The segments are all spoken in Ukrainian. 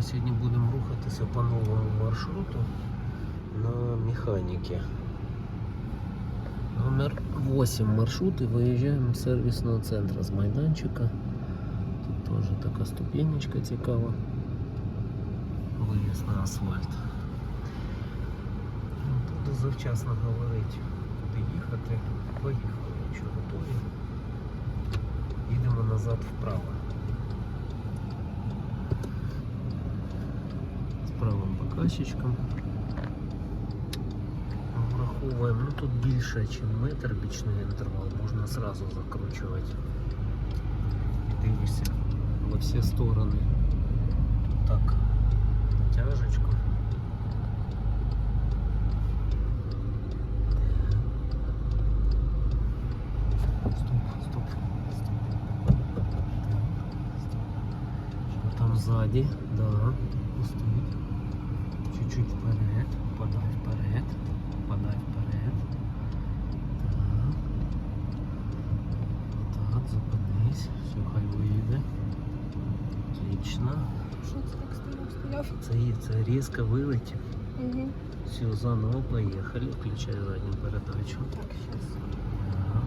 Ми сьогодні будемо рухатися по новому маршруту на механіки. Номер 8 маршрут і виїжджаємо з сервісного центру з майданчика. Тут теж така ступенечка цікава. Виїзд на асфальт. Ну, Тут завчасно говорить, куди їхати. Поїхали, якщо готові. Їдемо назад вправо. правим показчиком. Враховуємо, ну тут більше, ніж метр бічний інтервал, можна зразу закручувати. І дивишся во всі сторони. Тут так, натяжечку. Стоп, стоп, стоп. Что там сзади? Да, пустить. Чуть-чуть вперед, подай вперед, подай вперед. Так. Так, зупинись. Все, хай виїде. Отлично. Що це так стояв? Стояв. Це, є- це різко вилетів. Угу. Все, заново поїхали. Включай задню передачу. Так, щас. Ага.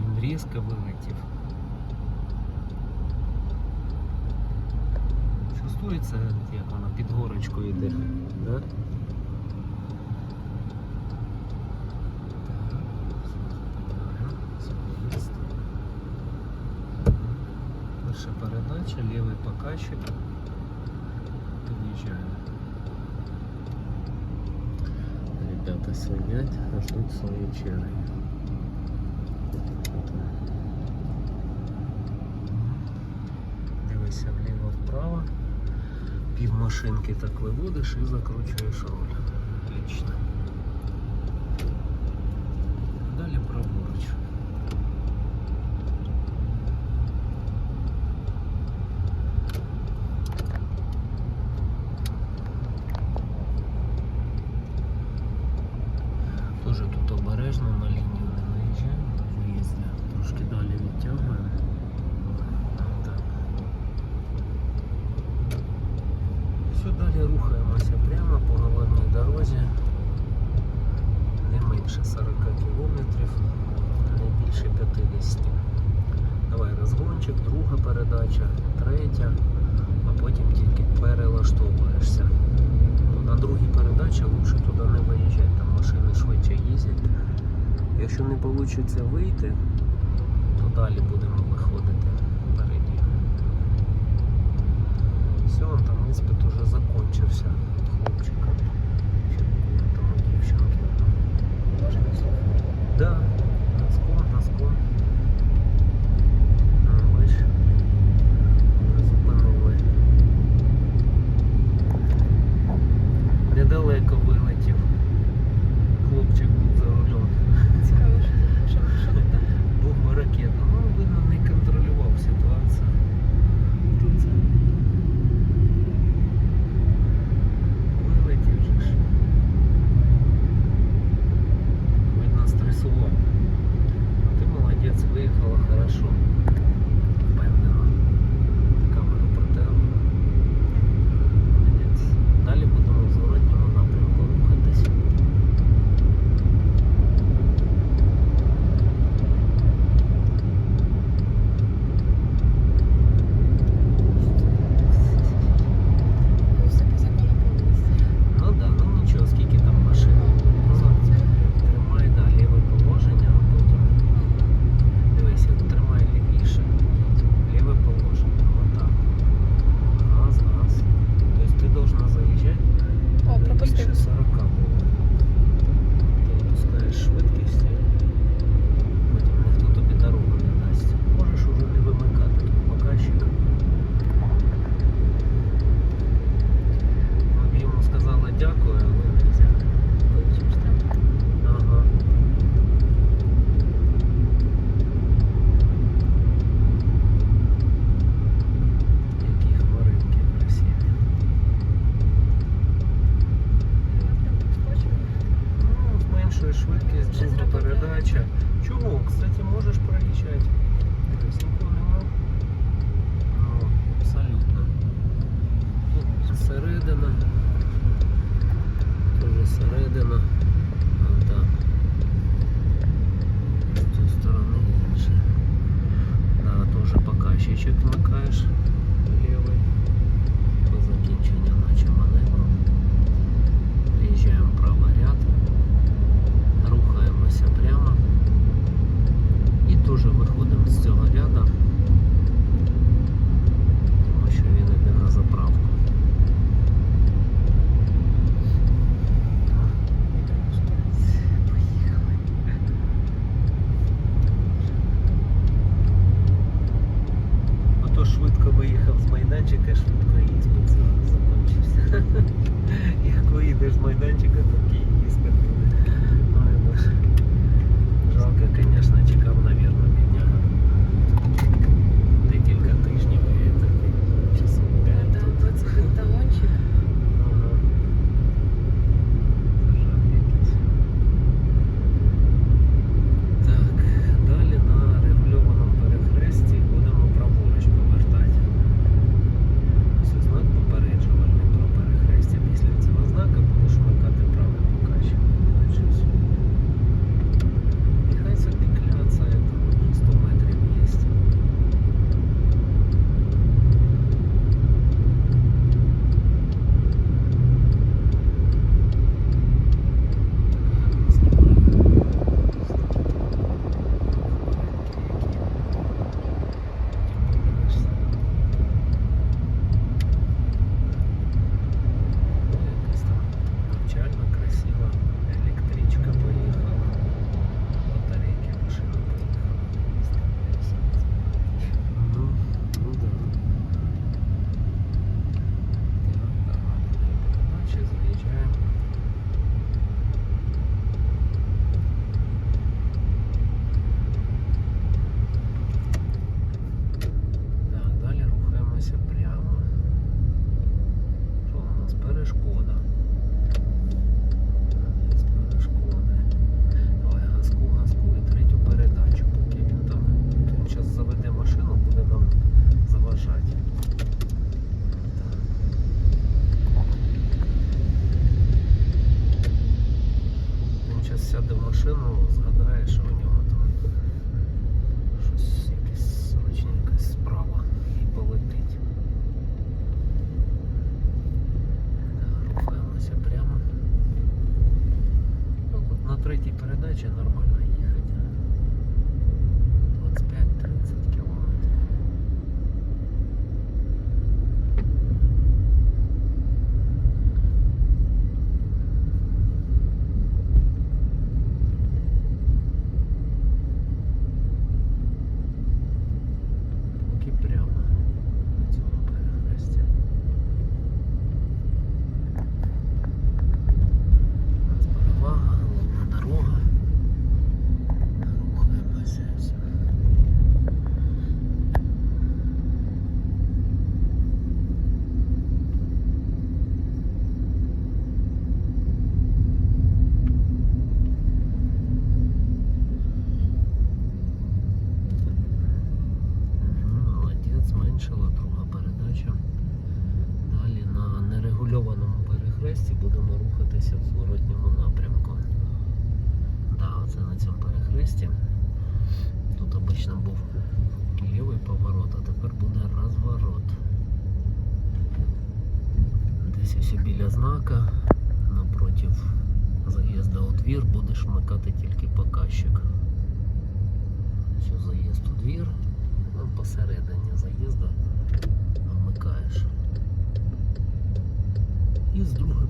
Він різко вилетів. Чувствується, як вона під горочкою йде, да? Перша передача, лівий показчик. Під'їжджаємо. Ребята сидять, ждуть своєї черги. Дивися вліво-вправо. Пів машинки так виводиш і закручуєш руль. Отлично. Далі праворуч. Тоже тут обережно на лінію не наїжджаємо на виїзді. Трошки далі відтягуємо. Так. Все далі рухаємося прямо по головній дорозі. Не менше 40 кілометрів, не більше 50. Давай розгончик, друга передача, третя, а потім тільки перелаштовуєшся. Ну, На другій передачі лучше туди не виїжджати, там машини швидше їздять. Якщо не вийде вийти, то далі будемо виходити впереді. Все, там іспит уже закончився хлопчика. Чи там у дівчинки. Може пішов. Да, носком, носком.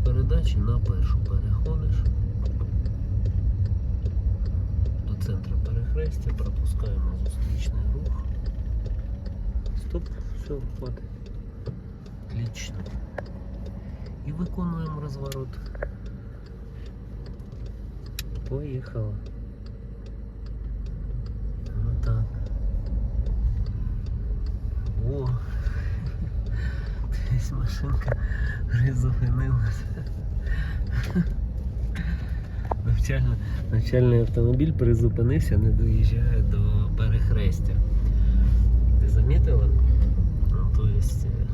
передачі на першу переходиш до центру перехрестя, пропускаємо зустрічний рух. Стоп, все, хватить. Отлично. І виконуємо розворот. Поїхала. Ну так. О! Десь машинка призупинилася. Навчальний автомобіль призупинився, не доїжджає до перехрестя. Ти замітила? Ну, то є е,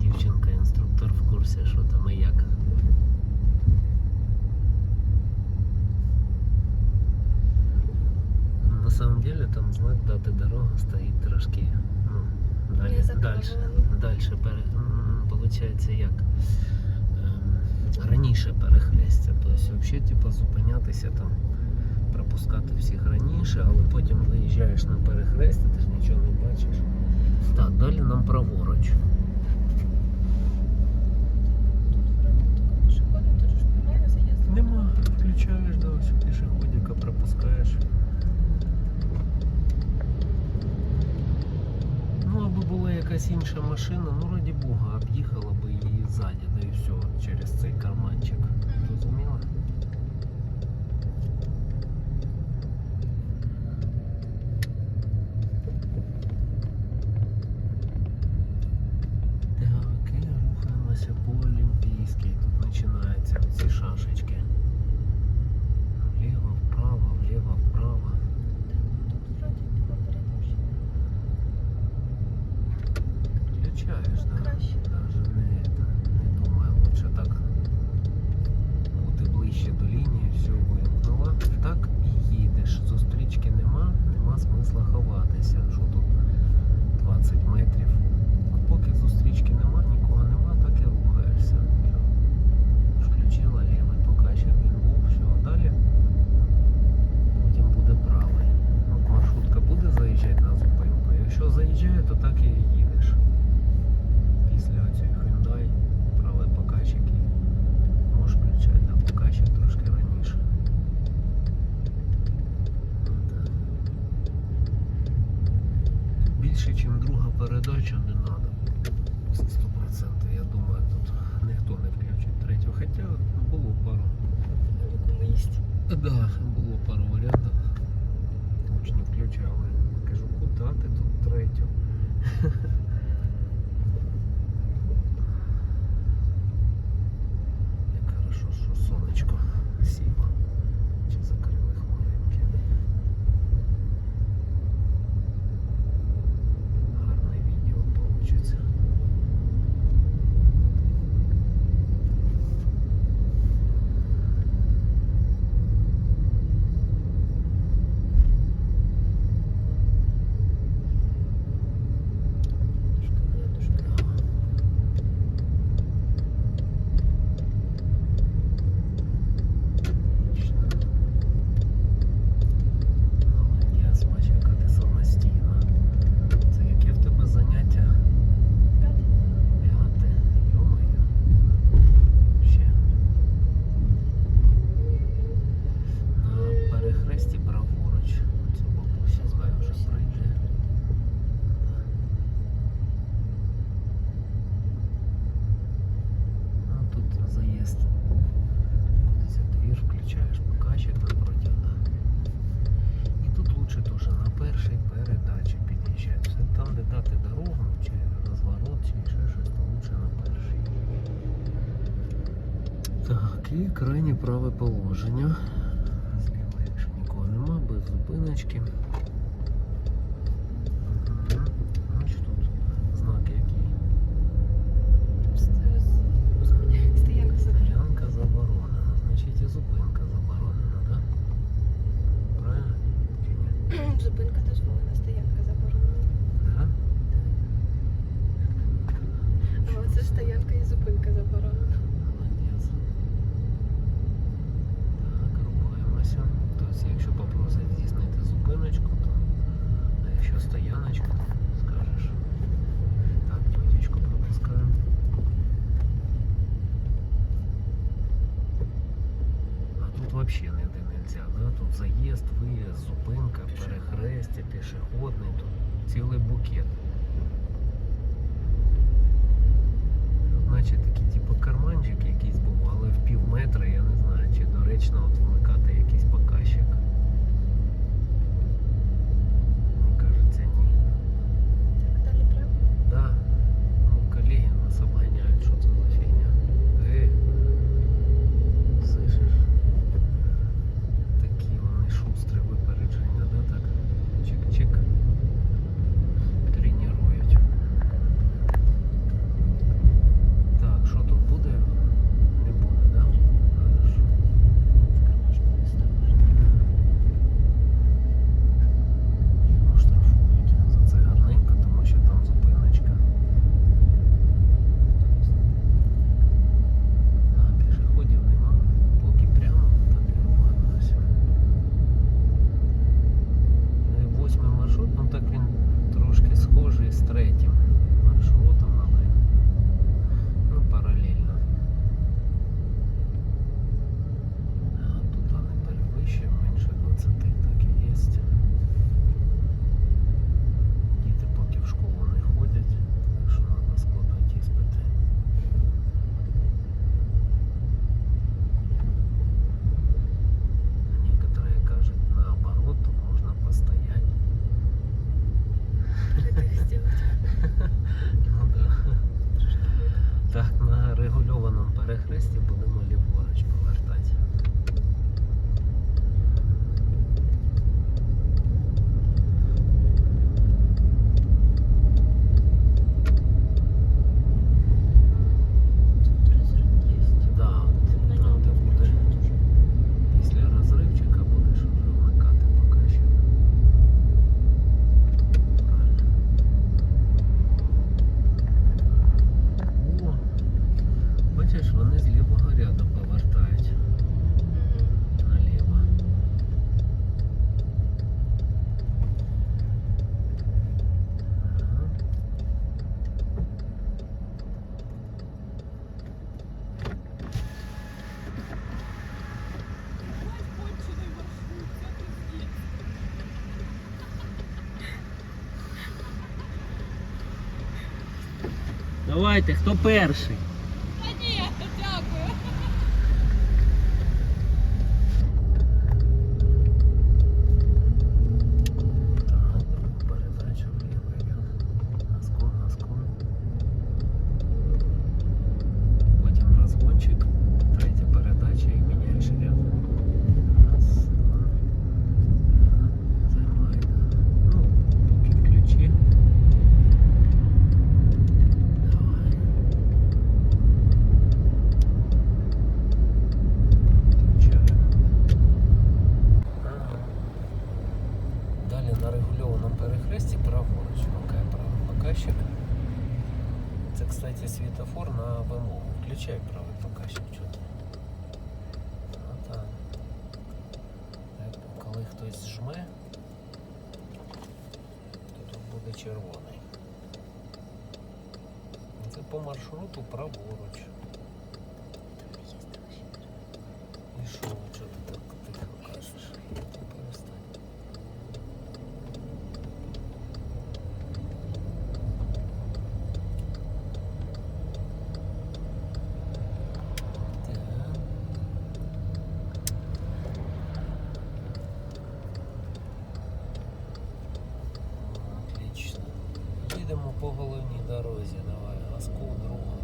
дівчинка, інструктор в курсі, що там і як. На самом деле там знак дати дорога стоїть трошки. Ну, далі, далі, далі, далі, як? раніше перехрестя. Тобто взагалі типу, зупинятися там, пропускати всіх раніше, але потім виїжджаєш на перехрестя, ти ж нічого не бачиш. Так, далі нам праворуч. Нема, включаєш, да, всю пішоходика пропускаєш. Ну, аби була якась інша машина, ну раді Бога, об'їхала би її ззаді через цей карманчик. Да, було пару варіантів. Точно включали. Кажу, куди ти тут третю? Ну, зупинка дозволена, стоянка заборонена. Ага. А оце стоянка і зупинка заборонена. Молодець. Так, рухаємося. Тобто, якщо попросять здійснити зупиночку, то а стояночку, скажеш. Так, тютечку пропускаємо. А тут взагалі локація. Да? Тут заїзд, виїзд, зупинка, перехрестя, пішохідний, тут цілий букет. Значить наче такі типу карманчик якийсь був, але в пів метра, я не знаю, чи доречно от вмикати. Давайте, хто перший? Та ні, дякую. Так, передача вліво. Газком, газком. Потім розгончик, третя передача і міняєш ряд. Раз, два. Ага, Займай. Ну, поки включи. Давай. Включаю. Ага. Далі на регульованому перехресті праворуч. Вмикає правий показчик. Це, кстати, світофор на вимогу. Включай правий показчик. Чого ти? Отак. Так, Коли хтось жме, то тут буде червоний. Це по маршруту праворуч. І що, чого ти так тихо кажеш? Ти перестань. Так. Отлично. Їдемо по головній дорозі. Давай, газку друга.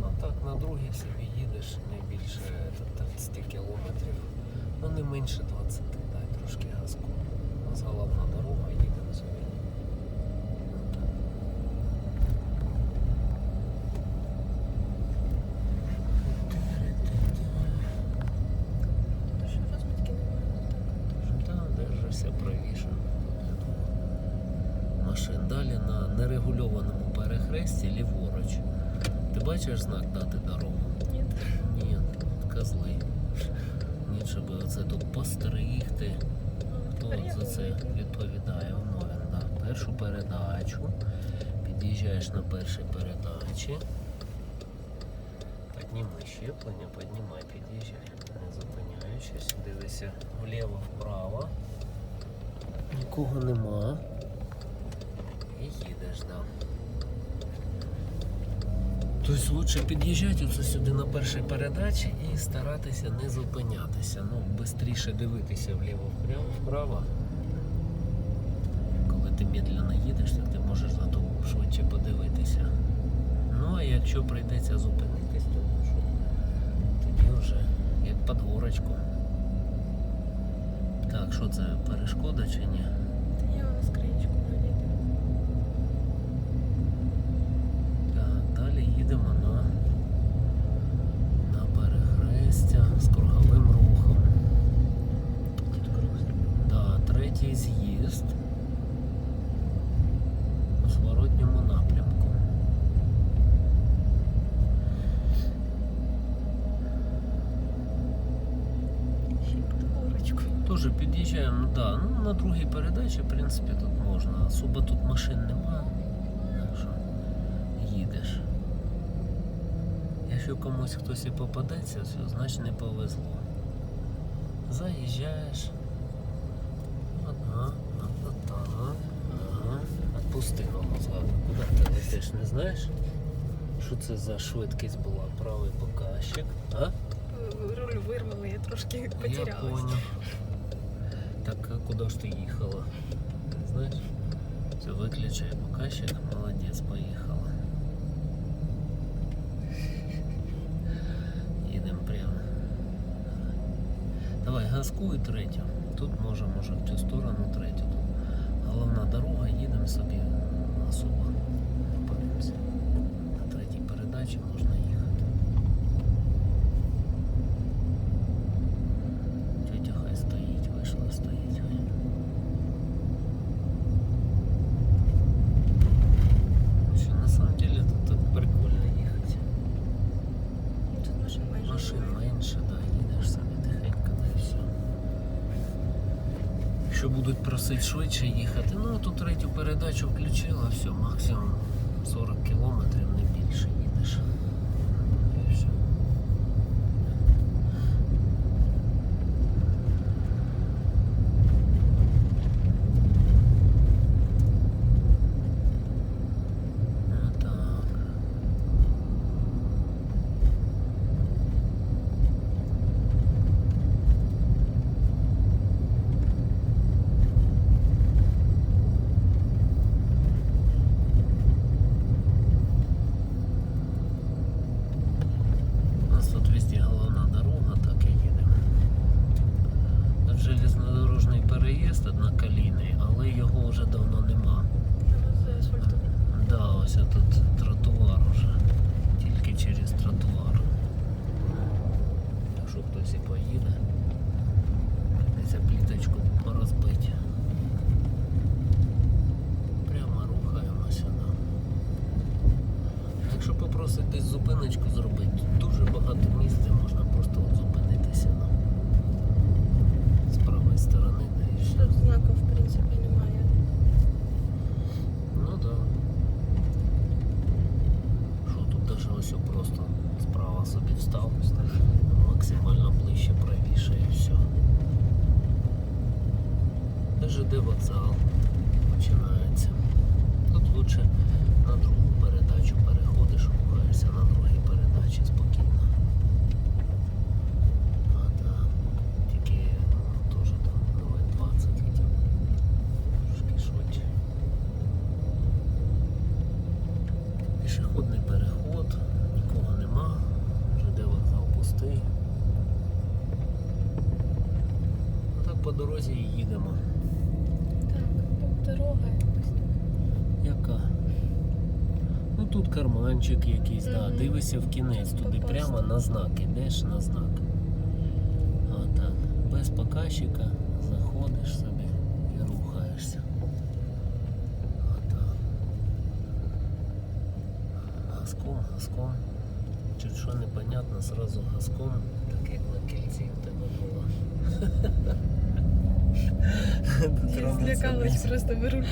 Ну так, на другій собі їдеш не більше 30 кілометрів. Ну не менше 20, дай трошки газку. У нас головна дорога, їдемо собі. Ну, так. Що розмітки немає? Та, держишся правіше. Машин далі на нерегульованому перехресті ліворуч. Ти бачиш знак дати дорогу? Ні. Ні, козли. Оце тут постригти. Хто за це відповідає? Воно да. Першу передачу. Під'їжджаєш на першій передачі. Підніми щеплення, піднімай, під'їжджай. Не зупиняючись, дивися вліво, вправо. Нікого нема. І їдеш, да. Тобто лучше під'їжджати сюди на першій передачі і старатися не зупинятися. Ну, швидше дивитися вліво вправо, вправо. Коли ти медленно їдеш, то ти можеш зато швидше подивитися. Ну а якщо прийдеться зупинитись, то що, тоді вже як під горочку. Так, що це перешкода чи ні? Другій в принципі, тут можна. Особо тут машин немає. Так що їдеш. Якщо комусь хтось і попадеться, все, значить не повезло. Заїжджаєш. Ага, ага, ага. Отпусти ногу згадую. Куди ти летиш, не знаєш? Що це за швидкість була? Правий показчик. А? Руль вирвали, я трошки Я потерялась. понял. Так, а куда ж ты ехала? Знаешь? Все, выключай показчик. Молодец, поехала. Їдемо прямо. Давай, газку і третю. Тут може, може в цю сторону третю. Головна дорога, їдемо собі особо. не. На третій передачі можна їхати. Тетя хай стоїть, вийшла стоїть. хай. Що на самом деле тут так прикольно їхати. Ну, Тут машин майже Машин немає. менше, да, їдеш собі тихенько, да і все. Якщо будуть швидше їхати, ну тут третю передачу включила, все, максимум 40 кілометрів, не більше їдеш. І все. Переїзд але його вже давно нема. Да, ось тут тротуар уже. Тільки через тротуар. Якщо хтось і поїде, прийдеться пліточку розбити. Прямо рухаємося. Да. Якщо попросити десь зупиночку зробити, тут дуже багато місць, де можна просто от зупинитися. Да. З правої сторони, да і все. Тут знаків, в принципі, немає. Ну да. Що тут даже ось просто справа собі встав, максимально ближче правіше і все. ЖД вокзал починається. Тут лучше на другу передачу переходиш, рухаєшся на другій передачі спокійно. А так, тільки ну, теж там давай 20 хотів. Трошки швидше. Пішохідний переход, нікого нема, ЖД вокзал пустий. Ну так по дорозі і їдемо. Так, тут дорога якось так. Яка? Ну тут карманчик якийсь, да. Дивишся в кінець, туди прямо на знак, ідеш на знак. А так, без показчика заходиш собі і рухаєшся. А так. Газком, газком. Чуть що непонятно, сразу газком, так як на кільці в тебе було. Я злякалась, просто ви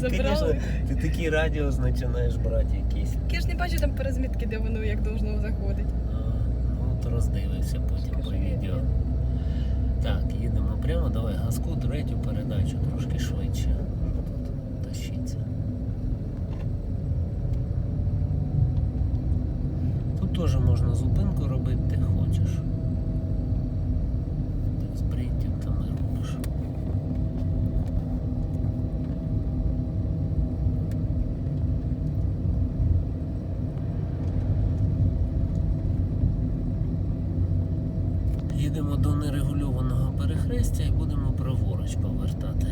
забрали. ти такий радіус починаєш брати якийсь. Я ж не бачу там по розмітки, де воно як должно заходить. Ну, то роздивився потім по відео. Я... Так, їдемо прямо, давай газку, третю передачу, трошки швидше. Що тут тащиться. Тут теж можна зупинку робити, де хочеш. Ти спринтів там не робиш. Їдемо до нерегульованого перехрестя і будемо праворуч повертати.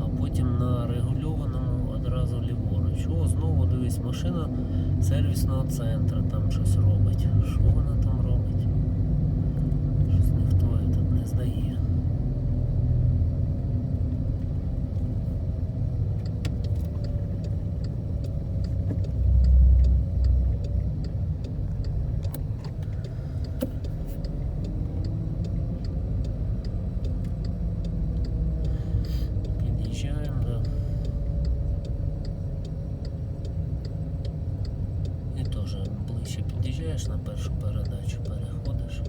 А потім на регульованому одразу ліворуч. О, знову дивись, машина сервісного центру там щось робить. Що вона там робить? Щось ніхто її тут не здає. Під'їжджаємо, да. І теж ближче під'їжджаєш на першу передачу, переходиш.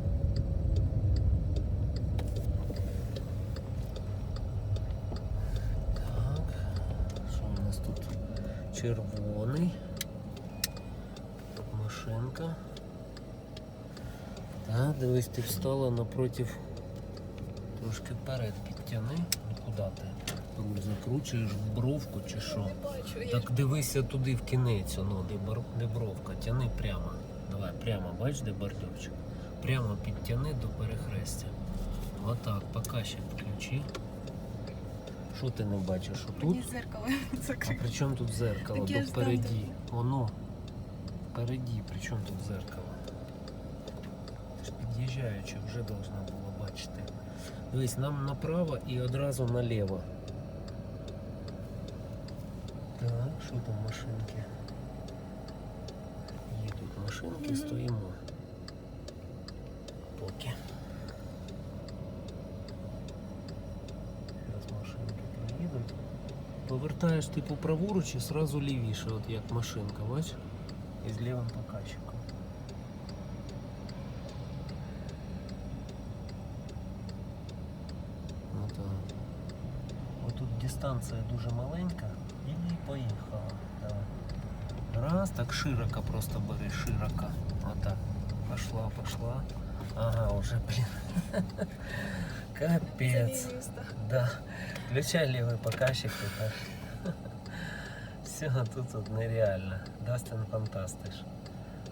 Так, що у нас тут? Червоний. Машинка. Так, дивись, ти встала напротив Трошки вперед підтяни. Ну куди ти? Руль закручуєш в бровку чи що? Так дивися туди в кінець, ну, де, бровка, тяни прямо. Давай, прямо, бачиш, де бордюрчик? Прямо підтяни до перехрестя. Отак, показчик включи. Що ти не бачиш? Тут? зеркало А при чому тут зеркало? Там впереді. Воно. Впереді, при чому тут зеркало? Ти ж під'їжджаючи, вже должна була бачити. Дивись, нам направо і одразу наліво. Так, що там машинки? Їдуть машинки, Мгм. стоїмо. Поки. Зараз машинки приїдуть. Повертаєш типу праворуч і сразу лівіше, от як машинка, бач? І з лівим показчиком. Дистанція дуже маленька і поїхала. Давай. Раз, так широко просто бери, широко. Отак. Пошла, пошла. Ага, уже, блін. Капець. Да. Включай левый показчик так. Все, тут, тут нереально. Дастин фантастиш.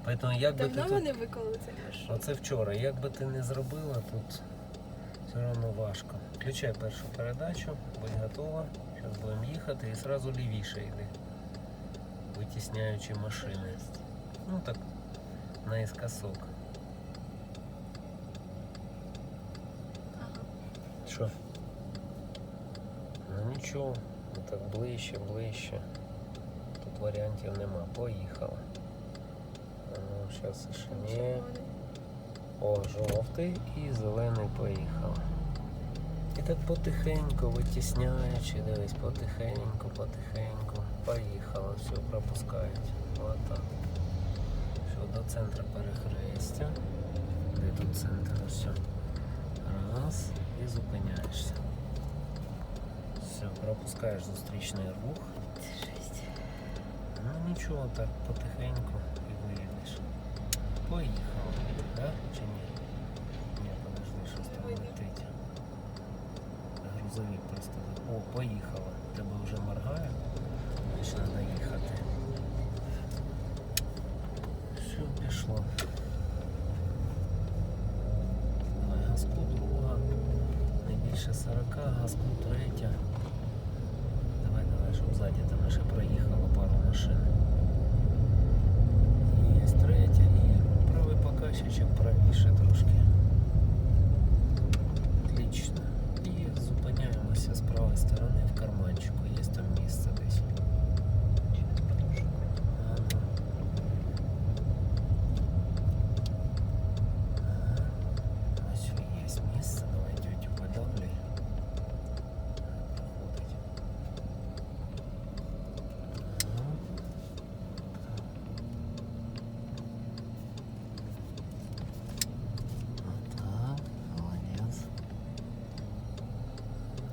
Поэтому як би ти Давно тут... вони виклали цей? Оце вчора. Як би ти не зробила тут Все одно важко. Включай першу передачу, будь готова. Зараз будемо їхати і одразу лівіше йди. Витісняючи машини. Ну так, наискосок. Що? Ну нічого, ну так ближче, ближче. Тут варіантів нема. Поїхала. Ну, зараз ще ні. О, жовтий і зелений поїхав. І так потихеньку витісняючи, дивись, потихеньку, потихеньку. Поїхала, все, пропускають. Отак. Все, до центру перехрестя. Де тут центр? Все. Раз. І зупиняєшся. Все, пропускаєш зустрічний рух. Ну нічого, так потихеньку і виїдеш. Поїхав, да? Чи ні? Ні, подожди, щось там Видно. летить. Грузовик просто. О, поїхала. Тебе вже моргає. Значить треба їхати. Все, пішло. Газку друга. Не більше 40, газку третя. Давай, давай, щоб ззаді там ще проїхало пару машин. Є третя і правий показчичок правіше трошки. Отлично. І зупиняємося з правої сторони в карманчику. Є там місце десь. Ага. Ага. Ось є місце. Давай тетю подавлюй. Проходить. Ага. Так, молодец.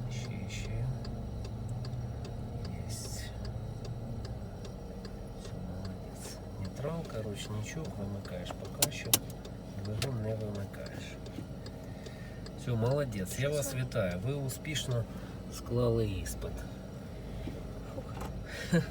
Еще, еще. Есть. Все, молодец. Нейтралка, ручничок вымыкаешь пока що. Двигун не вимикаєш. Все, молодець. Я вас вітаю. Ви успішно склали іспит.